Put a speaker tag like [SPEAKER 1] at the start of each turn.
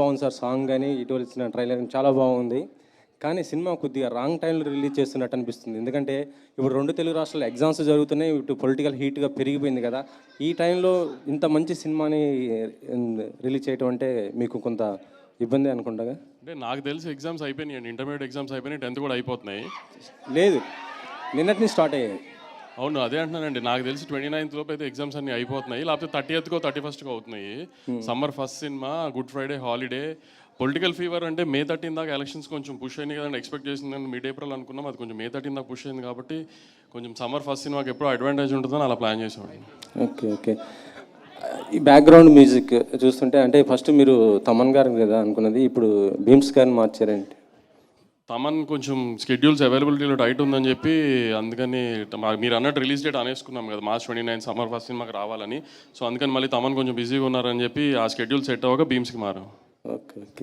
[SPEAKER 1] బాగుంది sir song కానీ ఇటీవల ఇచ్చిన ట్రైలర్ చాలా బాగుంది. కానీ సినిమా కొద్దిగా రాంగ్ టైంలో రిలీజ్ చేస్తున్నట్టు అనిపిస్తుంది. ఎందుకంటే ఇప్పుడు రెండు తెలుగు రాష్ట్రాల్లో ఎగ్జామ్స్ జరుగుతున్నాయి ఇటు పొలిటికల్ హీట్గా పెరిగిపోయింది కదా. ఈ టైంలో ఇంత మంచి సినిమాని రిలీజ్ చేయటం అంటే మీకు కొంత ఇబ్బంది అనుకుంటా
[SPEAKER 2] అంటే నాకు తెలిసి ఎగ్జామ్స్ అయిపోయినాయి ఇంటర్మీడియట్ ఎగ్జామ్స్ అయిపోయినాయి టెన్త్ కూడా అయిపోతున్నాయి.
[SPEAKER 1] లేదు. నిన్నటి నుంచి స్టార్ట్ అయ్యాయి.
[SPEAKER 2] అవును అదే అంటున్నానండి. నాకు తెలిసి ట్వంటీ నైన్త్ లోపు అయితే ఎగ్జామ్స్ అన్ని అయిపోతున్నాయి. లేకపోతే థర్టీ ఎయిత్కో థర్టీ ఫస్ట్కో అవుతున్నాయి. Summer first cinema good Friday holiday political fever అంటే మే థర్టీన్ దాకా ఎలక్షన్స్ కొంచెం పుష్ అయింది కదండి. ఎక్స్పెక్ట్ చేసింది మిడ్ ఏప్రిల్ అనుకున్నాం. అది కొంచెం మే థర్టీన్ దాకా పుష్ అయింది కాబట్టి కొంచెం సమ్మర్ ఫస్ట్ సినిమాకి ఎప్పుడో అడ్వాంటేజ్ ఉంటుందని అలా ప్లాన్ చేసామండి
[SPEAKER 1] ఓకే ఓకే. ఈ బ్యాక్గ్రౌండ్ మ్యూజిక్ చూస్తుంటే అంటే ఫస్ట్ మీరు తమన్ గారు కదా అనుకున్నది ఇప్పుడు భీమ్స్ గారిని మార్చారేంటి?
[SPEAKER 2] తమన్ కొంచెం స్కెడ్యూల్స్ అవైలబిలిటీలో టైట్ ఉందని చెప్పి అందుకని మీరు అన్నట్టు రిలీజ్ డేట్ అనేసుకున్నాం కదా March twenty nine summer first సినిమాకి రావాలని. సో అందుకని మళ్ళీ తమన్ కొంచెం బిజీగా ఉన్నారని చెప్పి ఆ స్కెడ్యూల్ సెట్ అవ్వక బీమ్స్కి మారాం.
[SPEAKER 1] Okay okay